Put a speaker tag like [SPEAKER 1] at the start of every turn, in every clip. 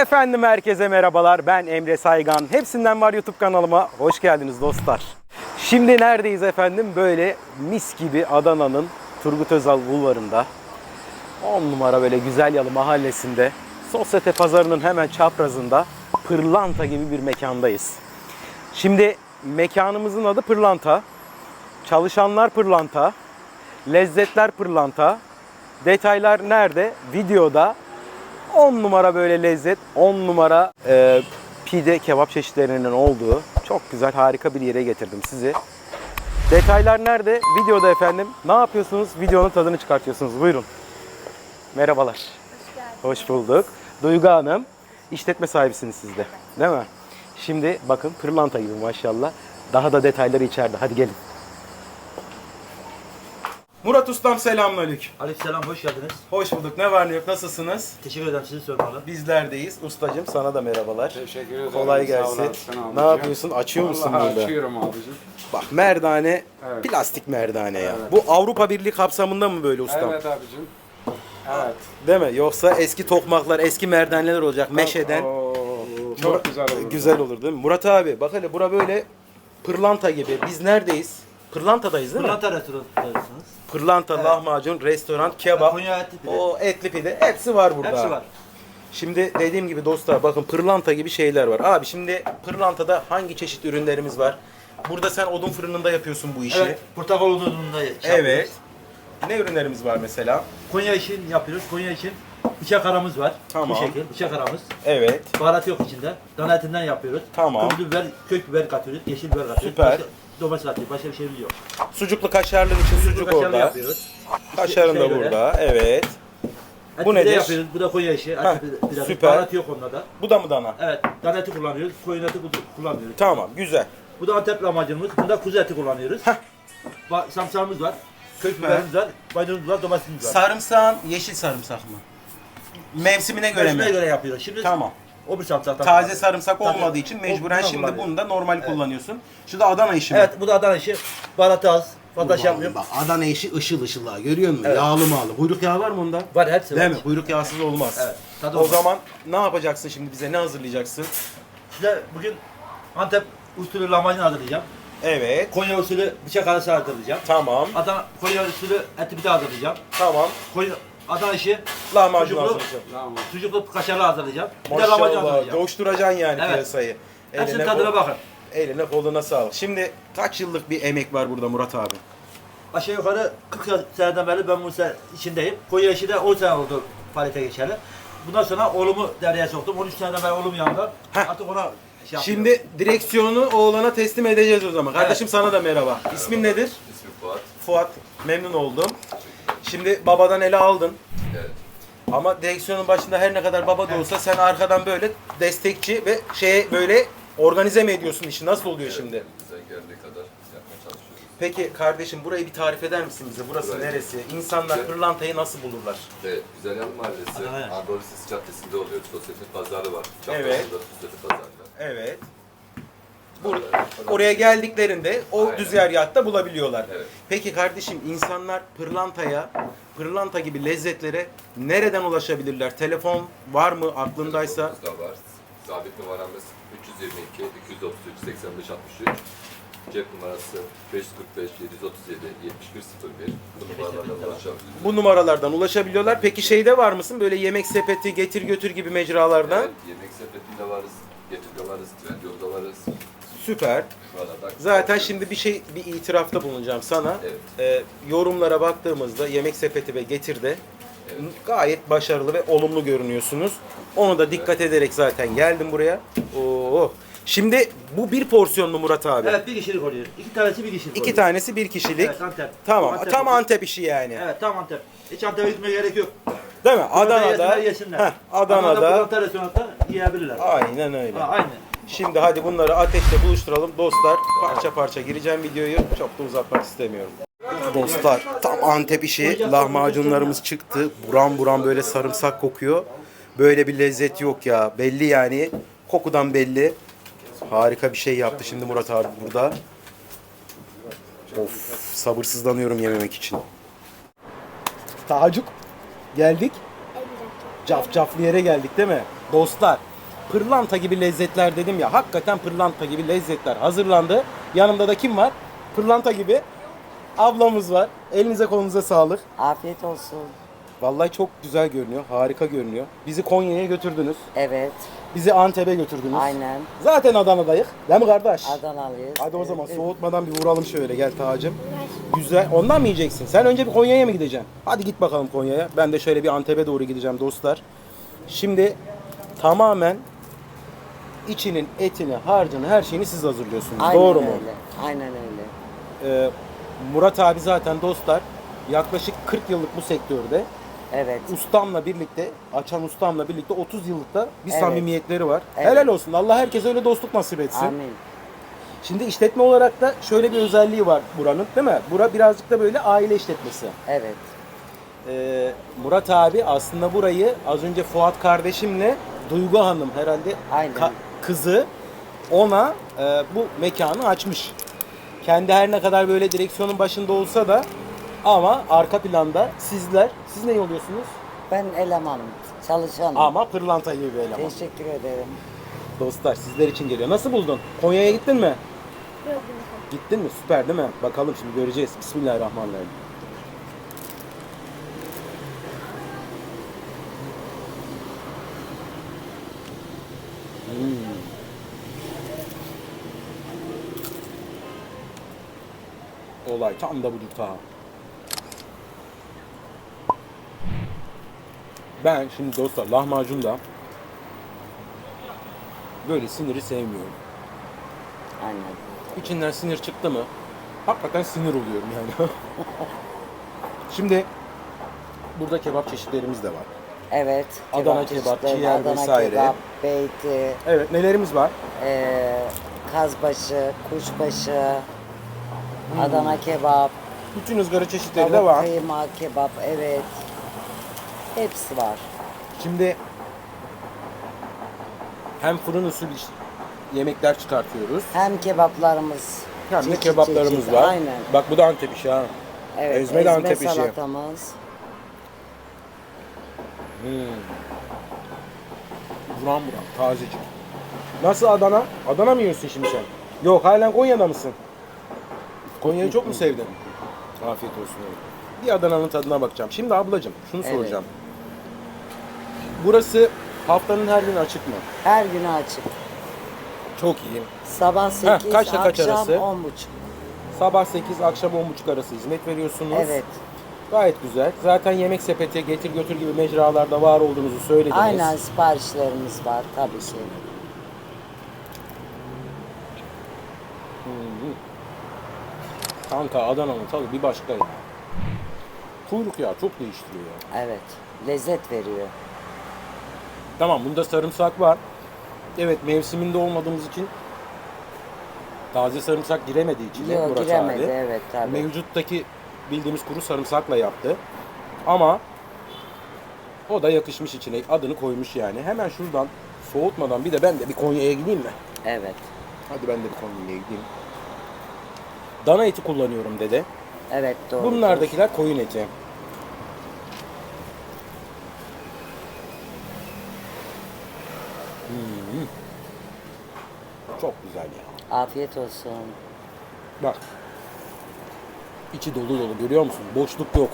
[SPEAKER 1] Efendim herkese merhabalar. Ben Emre Saygan. Hepsinden var YouTube kanalıma. Hoş geldiniz dostlar. Şimdi neredeyiz efendim? Böyle mis gibi Adana'nın Turgut Özal Bulvarı'nda. 10 numara böyle güzel yalı mahallesinde. Sosyete pazarının hemen çaprazında pırlanta gibi bir mekandayız. Şimdi mekanımızın adı Pırlanta. Çalışanlar pırlanta. Lezzetler pırlanta. Detaylar nerede? Videoda 10 numara böyle lezzet, 10 numara e, pide kebap çeşitlerinin olduğu çok güzel harika bir yere getirdim sizi. Detaylar nerede? Videoda efendim. Ne yapıyorsunuz? Videonun tadını çıkartıyorsunuz. Buyurun. Merhabalar. Hoş bulduk. Duygu Hanım, işletme sahibisiniz siz de. Değil mi? Şimdi bakın pırlanta gibi maşallah. Daha da detayları içeride. Hadi gelin. Murat Ustam selamünaleyküm.
[SPEAKER 2] Aleykümselam hoş geldiniz.
[SPEAKER 1] Hoş bulduk. Ne var ne yok? Nasılsınız?
[SPEAKER 2] Teşekkür ederim sizi sormalı.
[SPEAKER 1] Bizlerdeyiz. Ustacım sana da merhabalar.
[SPEAKER 3] Teşekkür ederim.
[SPEAKER 1] Kolay gelsin. Ne yapıyorsun? Açıyor musun
[SPEAKER 3] Vallahi
[SPEAKER 1] burada?
[SPEAKER 3] açıyorum abicim.
[SPEAKER 1] Bak merdane,
[SPEAKER 3] Evet.
[SPEAKER 1] plastik merdane ya.
[SPEAKER 3] Evet.
[SPEAKER 1] Bu Avrupa Birliği kapsamında mı böyle ustam?
[SPEAKER 3] Evet abicim. Evet.
[SPEAKER 1] Değil mi? Yoksa eski tokmaklar, eski merdaneler olacak meşeden.
[SPEAKER 3] Oo, çok güzel olur.
[SPEAKER 1] Güzel olur değil mi? Murat abi bak hele bura böyle pırlanta gibi. Biz neredeyiz? Pırlantadayız değil mi?
[SPEAKER 2] Pırlanta restoranındasınız.
[SPEAKER 1] Pırlanta, lahmacun, restoran, kebap,
[SPEAKER 2] Konya eti pide.
[SPEAKER 1] o etli pide hepsi var burada.
[SPEAKER 2] Hepsi var.
[SPEAKER 1] Şimdi dediğim gibi dostlar bakın pırlanta gibi şeyler var. Abi şimdi pırlantada hangi çeşit ürünlerimiz var? Burada sen odun fırınında yapıyorsun bu işi.
[SPEAKER 2] Evet. Portakal odununda şey
[SPEAKER 1] Evet.
[SPEAKER 2] yapıyoruz.
[SPEAKER 1] Ne ürünlerimiz var mesela?
[SPEAKER 2] Konya için yapıyoruz. Konya için bıçak aramız var.
[SPEAKER 1] Tamam.
[SPEAKER 2] Bu şekil bıçak aramız.
[SPEAKER 1] Evet.
[SPEAKER 2] Baharat yok içinde. Dana etinden yapıyoruz.
[SPEAKER 1] Tamam.
[SPEAKER 2] Kırmızı biber, kök biber katıyoruz. Yeşil biber katıyoruz.
[SPEAKER 1] Süper.
[SPEAKER 2] Başka, domates atıyoruz. Başka bir şeyimiz yok.
[SPEAKER 1] Sucuklu kaşarlı için sucuk
[SPEAKER 2] Kaşarlı
[SPEAKER 1] orada.
[SPEAKER 2] yapıyoruz.
[SPEAKER 1] Kaşarın da burada. Evet.
[SPEAKER 2] Et
[SPEAKER 1] Bu nedir?
[SPEAKER 2] yapıyoruz. Bu da Konya işi. Et
[SPEAKER 1] Heh,
[SPEAKER 2] pide-
[SPEAKER 1] süper.
[SPEAKER 2] Baharat yok onda da.
[SPEAKER 1] Bu da mı dana?
[SPEAKER 2] Evet. Dana eti kullanıyoruz. Koyun eti kullanmıyoruz.
[SPEAKER 1] Tamam güzel.
[SPEAKER 2] Bu da Antep lahmacunumuz. Bunda kuzu eti kullanıyoruz.
[SPEAKER 1] Heh.
[SPEAKER 2] Ba- Samsağımız var. Kök biberimiz var. Maydanozumuz var. Domatesimiz var.
[SPEAKER 1] Sarımsağın yeşil sarımsak mı? Mevsimine göre
[SPEAKER 2] Mevsimine
[SPEAKER 1] mi?
[SPEAKER 2] göre yapıyoruz. Şimdi
[SPEAKER 1] Tamam.
[SPEAKER 2] O bir samsaktan.
[SPEAKER 1] Taze sarımsak
[SPEAKER 2] Tabii.
[SPEAKER 1] olmadığı için mecburen şimdi
[SPEAKER 2] kullanıyoruz.
[SPEAKER 1] bunu da normal kullanıyorsun. Şu da Adana işi mi?
[SPEAKER 2] Evet bu da Adana işi. Baharatı az. Fazla şey yapmıyorum.
[SPEAKER 1] Bak Adana işi ışıl ışıl ha. Görüyor musun?
[SPEAKER 2] Evet.
[SPEAKER 1] Yağlı mağlı. Kuyruk yağı var mı onda?
[SPEAKER 2] Var hepsi var.
[SPEAKER 1] Değil mi? Kuyruk yağsız olmaz.
[SPEAKER 2] Evet. Tadı
[SPEAKER 1] O
[SPEAKER 2] olmaz.
[SPEAKER 1] zaman ne yapacaksın şimdi bize? Ne hazırlayacaksın?
[SPEAKER 2] Size bugün Antep usulü lahmacun hazırlayacağım.
[SPEAKER 1] Evet.
[SPEAKER 2] Konya usulü bıçak arası hazırlayacağım.
[SPEAKER 1] Tamam.
[SPEAKER 2] Adana Konya usulü eti pide hazırlayacağım.
[SPEAKER 1] Tamam.
[SPEAKER 2] Konya Adana işi
[SPEAKER 1] Lahmacun
[SPEAKER 2] Sucuklu.
[SPEAKER 1] hazırlayacağım.
[SPEAKER 2] Sucuklu kaşarlı hazırlayacağım. Bir de lahmacun
[SPEAKER 1] Maşallah.
[SPEAKER 2] hazırlayacağım.
[SPEAKER 1] Coşturacaksın yani
[SPEAKER 2] Evet.
[SPEAKER 1] piyasayı.
[SPEAKER 2] Hepsinin tadına
[SPEAKER 1] kol-
[SPEAKER 2] bakın.
[SPEAKER 1] eline koluna sağlık. Şimdi kaç yıllık bir emek var burada Murat abi?
[SPEAKER 2] Aşağı yukarı 40 seneden beri ben bu se- içindeyim. Konya işi de 10 sene oldu faaliyete geçeli. Bundan sonra oğlumu devreye soktum. 13 seneden beri oğlum yanında.
[SPEAKER 1] Heh.
[SPEAKER 2] Artık ona şey yapıyorum.
[SPEAKER 1] Şimdi direksiyonu oğlana teslim edeceğiz o zaman. Kardeşim sana da merhaba. İsmin nedir?
[SPEAKER 4] İsmim Fuat.
[SPEAKER 1] Fuat. Memnun oldum. Şimdi babadan ele aldın.
[SPEAKER 4] Evet.
[SPEAKER 1] Ama direksiyonun başında her ne kadar baba da olsa sen arkadan böyle destekçi ve şeye böyle organize mi ediyorsun işi? Nasıl oluyor şimdi?
[SPEAKER 4] Bize geldiği kadar yapmaya çalışıyoruz.
[SPEAKER 1] Peki kardeşim burayı bir tarif eder misin bize? Burası
[SPEAKER 4] Burayı-
[SPEAKER 1] neresi? İnsanlar
[SPEAKER 4] Güzel.
[SPEAKER 1] pırlantayı nasıl bulurlar?
[SPEAKER 4] Evet, Güzel Yanı Mahallesi,
[SPEAKER 2] Adana.
[SPEAKER 4] Anadolu Lisesi Caddesi'nde oluyor. Sosyete pazarı var.
[SPEAKER 1] Evet.
[SPEAKER 4] Çaprazında Sosyete pazarı.
[SPEAKER 1] Evet. Bur- oraya geldiklerinde o
[SPEAKER 4] Aynen.
[SPEAKER 1] düzergahta bulabiliyorlar.
[SPEAKER 4] Evet.
[SPEAKER 1] Peki kardeşim insanlar pırlantaya, pırlanta gibi lezzetlere nereden ulaşabilirler? Telefon var mı aklındaysa?
[SPEAKER 4] Telefonumuz da var. Sabit numaramız 322 233 85 63. Cep numarası 545 737 7101. Bu numaralardan ulaşabilirsiniz.
[SPEAKER 1] Bu numaralardan ulaşabiliyorlar. Peki şeyde var mısın? Böyle yemek sepeti, getir götür gibi mecralardan.
[SPEAKER 4] Evet, yemek sepetinde varız. Getir'de varız. Trendyol'da varız.
[SPEAKER 1] Süper. Zaten şimdi bir şey bir itirafta bulunacağım sana.
[SPEAKER 4] Evet.
[SPEAKER 1] Ee, yorumlara baktığımızda yemek sepeti ve getirde
[SPEAKER 4] Evet.
[SPEAKER 1] gayet başarılı ve olumlu görünüyorsunuz. Onu da dikkat ederek zaten geldim buraya. Oo. Şimdi bu bir porsiyon mu Murat abi?
[SPEAKER 2] Evet bir kişilik oluyor. İki tanesi bir kişilik
[SPEAKER 1] İki
[SPEAKER 2] oluyor.
[SPEAKER 1] tanesi bir kişilik.
[SPEAKER 2] Evet Antep.
[SPEAKER 1] Tamam.
[SPEAKER 2] Antep
[SPEAKER 1] tam
[SPEAKER 2] oluyor.
[SPEAKER 1] Antep işi yani.
[SPEAKER 2] Evet tam Antep. Hiç Antep'e gitmeye gerek yok.
[SPEAKER 1] Değil mi?
[SPEAKER 2] Burada
[SPEAKER 1] Adana'da.
[SPEAKER 2] yesinler, yesinler.
[SPEAKER 1] Heh, Adana'da.
[SPEAKER 2] Adana'da restoranda yiyebilirler.
[SPEAKER 1] Aynen öyle.
[SPEAKER 2] Ha, aynı.
[SPEAKER 1] Şimdi hadi bunları ateşte buluşturalım dostlar. Parça parça gireceğim videoyu. Çok da uzatmak istemiyorum. Dostlar tam Antep işi lahmacunlarımız çıktı. Buram buram böyle sarımsak kokuyor. Böyle bir lezzet yok ya. Belli yani. Kokudan belli. Harika bir şey yaptı şimdi Murat abi burada. Of sabırsızlanıyorum yememek için. Tacuk geldik. Cafcaflı yere geldik değil mi? Dostlar pırlanta gibi lezzetler dedim ya. Hakikaten pırlanta gibi lezzetler hazırlandı. Yanımda da kim var? Pırlanta gibi ablamız var. Elinize kolunuza sağlık.
[SPEAKER 5] Afiyet olsun.
[SPEAKER 1] Vallahi çok güzel görünüyor. Harika görünüyor. Bizi Konya'ya götürdünüz.
[SPEAKER 5] Evet.
[SPEAKER 1] Bizi Antep'e götürdünüz.
[SPEAKER 5] Aynen.
[SPEAKER 1] Zaten Adana'dayız. Değil mi kardeş?
[SPEAKER 5] Adanalıyız.
[SPEAKER 1] Hadi o zaman soğutmadan bir vuralım şöyle gel Tacım. Güzel. Ondan mı yiyeceksin? Sen önce bir Konya'ya mı gideceksin? Hadi git bakalım Konya'ya. Ben de şöyle bir Antep'e doğru gideceğim dostlar. Şimdi tamamen içinin, etini, harcını, her şeyini siz hazırlıyorsunuz.
[SPEAKER 5] Aynen
[SPEAKER 1] doğru mu?
[SPEAKER 5] öyle. Aynen öyle.
[SPEAKER 1] Ee, Murat abi zaten dostlar yaklaşık 40 yıllık bu sektörde.
[SPEAKER 5] Evet.
[SPEAKER 1] Ustamla birlikte, açan ustamla birlikte 30 yıllıkta bir
[SPEAKER 5] Evet.
[SPEAKER 1] samimiyetleri var.
[SPEAKER 5] Evet.
[SPEAKER 1] Helal olsun. Allah herkese öyle dostluk nasip etsin.
[SPEAKER 5] Amin.
[SPEAKER 1] Şimdi işletme olarak da şöyle bir özelliği var buranın değil mi? Bura birazcık da böyle aile işletmesi.
[SPEAKER 5] Evet.
[SPEAKER 1] Ee, Murat abi aslında burayı az önce Fuat kardeşimle Duygu Hanım herhalde
[SPEAKER 5] Aynen.
[SPEAKER 1] Kızı ona e, bu mekanı açmış. Kendi her ne kadar böyle direksiyonun başında olsa da ama arka planda sizler, siz ne oluyorsunuz?
[SPEAKER 5] Ben elemanım. Çalışanım.
[SPEAKER 1] Ama pırlanta gibi bir eleman.
[SPEAKER 5] Teşekkür ederim.
[SPEAKER 1] Dostlar sizler için geliyor. Nasıl buldun? Konya'ya gittin mi? Gittin mi? Süper değil mi? Bakalım şimdi göreceğiz. Bismillahirrahmanirrahim. Olay tam da budur ta. Ben şimdi dostlar lahmacunda böyle siniri sevmiyorum.
[SPEAKER 5] Aynen.
[SPEAKER 1] İçinden sinir çıktı mı hakikaten sinir oluyorum yani. Şimdi burada kebap çeşitlerimiz de var.
[SPEAKER 5] Evet.
[SPEAKER 1] Adana kebap,
[SPEAKER 5] çeşitleri,
[SPEAKER 1] ciğer
[SPEAKER 5] Adana
[SPEAKER 1] vesaire.
[SPEAKER 5] kebap, beyti,
[SPEAKER 1] Evet nelerimiz var?
[SPEAKER 5] eee, kazbaşı, kuşbaşı. Adana kebap,
[SPEAKER 1] Bütün ızgara çeşitleri de
[SPEAKER 5] tavuk
[SPEAKER 1] var.
[SPEAKER 5] kıyma kebap, evet. Hepsi var.
[SPEAKER 1] Şimdi hem fırın usulü iş- yemekler çıkartıyoruz.
[SPEAKER 5] Hem kebaplarımız,
[SPEAKER 1] Hem de
[SPEAKER 5] çeşit
[SPEAKER 1] kebaplarımız
[SPEAKER 5] çeşit,
[SPEAKER 1] var.
[SPEAKER 5] Aynen.
[SPEAKER 1] Bak bu da Antep işi ha.
[SPEAKER 5] Evet,
[SPEAKER 1] ezme de
[SPEAKER 5] ezme,
[SPEAKER 1] Antep işi.
[SPEAKER 5] salatamız.
[SPEAKER 1] Buram buram tazecik. Nasıl Adana? Adana mı yiyorsun şimdi sen? Yok halen Konya'da mısın? Konya'yı çok mu sevdin? Afiyet olsun. oğlum. Bir Adana'nın tadına bakacağım. Şimdi ablacığım şunu
[SPEAKER 5] Evet.
[SPEAKER 1] soracağım. Burası haftanın her günü açık mı?
[SPEAKER 5] Her günü açık.
[SPEAKER 1] Çok iyi.
[SPEAKER 5] Sabah 8,
[SPEAKER 1] kaçla kaç
[SPEAKER 5] akşam
[SPEAKER 1] arası?
[SPEAKER 5] 10.30.
[SPEAKER 1] Sabah 8, akşam 10.30 arası hizmet veriyorsunuz.
[SPEAKER 5] Evet.
[SPEAKER 1] Gayet güzel. Zaten yemek sepeti, getir götür gibi mecralarda var olduğunuzu söylediniz.
[SPEAKER 5] Aynen siparişlerimiz var tabii ki.
[SPEAKER 1] Kanka Adana'nın tadı bir başka ya. Kuyruk yağı çok değiştiriyor ya.
[SPEAKER 5] Evet. Lezzet veriyor.
[SPEAKER 1] Tamam bunda sarımsak var. Evet mevsiminde olmadığımız için taze sarımsak giremediği için
[SPEAKER 5] Yok
[SPEAKER 1] Murat
[SPEAKER 5] giremedi
[SPEAKER 1] abi.
[SPEAKER 5] evet tabii.
[SPEAKER 1] Mevcuttaki bildiğimiz kuru sarımsakla yaptı. Ama o da yakışmış içine. Adını koymuş yani. Hemen şuradan soğutmadan bir de ben de bir Konya'ya gideyim mi?
[SPEAKER 5] Evet.
[SPEAKER 1] Hadi ben de bir Konya'ya gideyim. Dana eti kullanıyorum dede.
[SPEAKER 5] Evet doğru.
[SPEAKER 1] Bunlardakiler koyun eti. Hmm. Çok güzel ya.
[SPEAKER 5] Afiyet olsun.
[SPEAKER 1] Bak. İçi dolu dolu görüyor musun? Boşluk yok.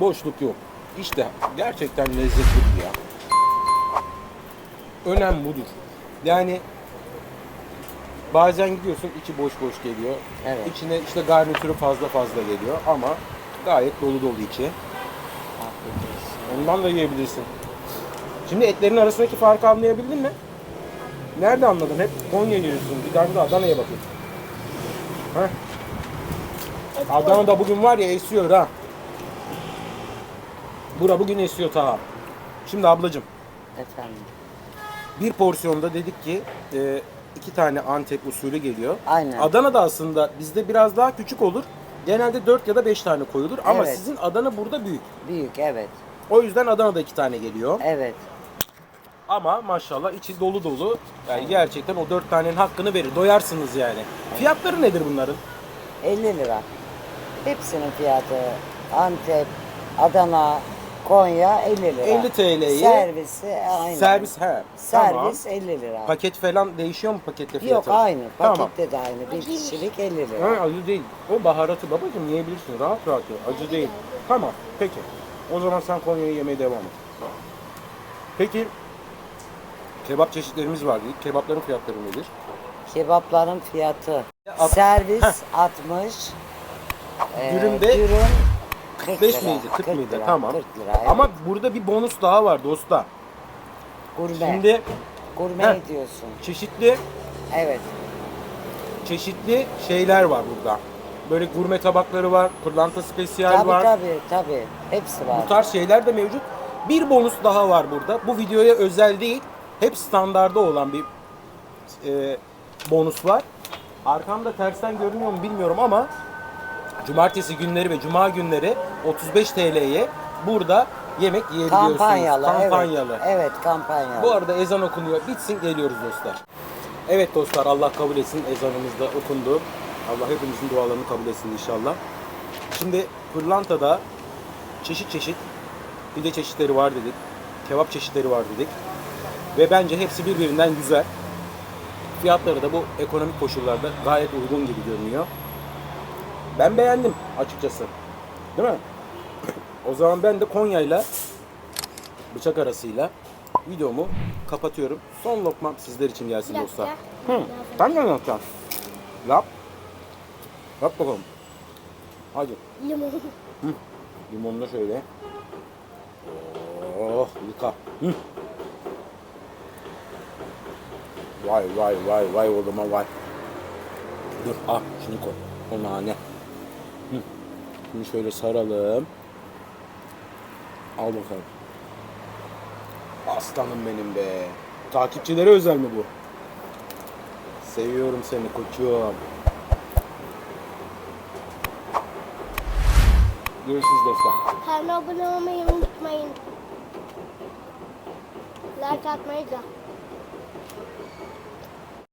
[SPEAKER 1] Boşluk yok. İşte gerçekten lezzetli ya. Önem budur. Yani bazen gidiyorsun içi boş boş geliyor.
[SPEAKER 5] Evet.
[SPEAKER 1] İçine işte garnitürü fazla fazla geliyor ama gayet dolu dolu içi. Ondan da yiyebilirsin. Şimdi etlerin arasındaki farkı anlayabildin mi? Nerede anladın? Hep Konya yiyorsun. Bir tane de Adana'ya bakayım. Heh. Adana'da bugün var ya esiyor ha. Bura bugün esiyor ta. Şimdi ablacığım
[SPEAKER 5] Efendim.
[SPEAKER 1] bir porsiyonda dedik ki e, iki tane Antep usulü geliyor.
[SPEAKER 5] Aynen.
[SPEAKER 1] Adana'da aslında bizde biraz daha küçük olur. Genelde 4 ya da 5 tane koyulur ama
[SPEAKER 5] Evet.
[SPEAKER 1] sizin Adana burada büyük.
[SPEAKER 5] Büyük evet.
[SPEAKER 1] O yüzden Adana'da iki tane geliyor.
[SPEAKER 5] Evet.
[SPEAKER 1] Ama maşallah içi dolu dolu. Yani gerçekten o dört tanenin hakkını verir. Doyarsınız yani. Fiyatları nedir bunların?
[SPEAKER 5] 50 lira. Hepsinin fiyatı Antep, Adana, Konya 50 lira.
[SPEAKER 1] 50 TL'ye
[SPEAKER 5] Servisi aynı.
[SPEAKER 1] servis he. Tamam.
[SPEAKER 5] Servis 50 lira.
[SPEAKER 1] Paket falan değişiyor mu pakette fiyatı?
[SPEAKER 5] Yok aynı.
[SPEAKER 1] Tamam.
[SPEAKER 5] Pakette de aynı. Bir kişilik 50 lira.
[SPEAKER 1] Ha, acı değil. O baharatı babacığım yiyebilirsin. Rahat rahat ye. Acı değil. Tamam. Peki. O zaman sen Konya'yı yemeye devam et. Peki kebap çeşitlerimiz var dedik. Kebapların fiyatları nedir?
[SPEAKER 5] Kebapların fiyatı.
[SPEAKER 1] At-
[SPEAKER 5] Servis 60. Ee,
[SPEAKER 1] Dürümde
[SPEAKER 5] dürüm 40
[SPEAKER 1] 45
[SPEAKER 5] lira.
[SPEAKER 1] miydi? 40, mıydı?
[SPEAKER 5] lira,
[SPEAKER 1] Tamam.
[SPEAKER 5] 40 lira. evet.
[SPEAKER 1] Ama burada bir bonus daha var dostlar.
[SPEAKER 5] gurme.
[SPEAKER 1] Şimdi
[SPEAKER 5] gurme
[SPEAKER 1] Heh.
[SPEAKER 5] diyorsun.
[SPEAKER 1] çeşitli
[SPEAKER 5] Evet.
[SPEAKER 1] çeşitli şeyler var burada. Böyle gurme tabakları var, pırlanta spesiyal
[SPEAKER 5] Tabii
[SPEAKER 1] var.
[SPEAKER 5] tabii tabii. Hepsi var.
[SPEAKER 1] Bu tarz şeyler de mevcut. Bir bonus daha var burada. Bu videoya özel değil. Hep standarda olan bir e, bonus var. Arkamda tersten görünüyor mu bilmiyorum ama cumartesi günleri ve cuma günleri 35 TL'ye burada yemek yiyebiliyorsunuz.
[SPEAKER 5] Kampanyalı.
[SPEAKER 1] Kampanyalı.
[SPEAKER 5] Evet, evet kampanyalı.
[SPEAKER 1] Bu arada ezan okunuyor. Bitsin geliyoruz dostlar. Evet dostlar Allah kabul etsin. Ezanımız da okundu. Allah hepimizin dualarını kabul etsin inşallah. Şimdi pırlantada çeşit çeşit pide çeşitleri var dedik. Kebap çeşitleri var dedik. Ve bence hepsi birbirinden güzel. Fiyatları da bu ekonomik koşullarda gayet uygun gibi görünüyor. Ben beğendim açıkçası. Değil mi? O zaman ben de Konya'yla bıçak arasıyla videomu kapatıyorum. Son lokmam sizler için gelsin dostlar. Hı. Sen ne yapacaksın? Yap. Yap bakalım. Hadi.
[SPEAKER 6] Limon.
[SPEAKER 1] Limonla şöyle. Oh yıka. Hı. Vay vay vay vay oğluma vay. Dur ah şunu koy. O nane. Şimdi şöyle saralım. Al bakalım. Aslanım benim be. Takipçilere özel mi bu? Seviyorum seni koçum. Görüşürüz dostlar.
[SPEAKER 6] Kanala abone olmayı unutmayın. Like atmayı da.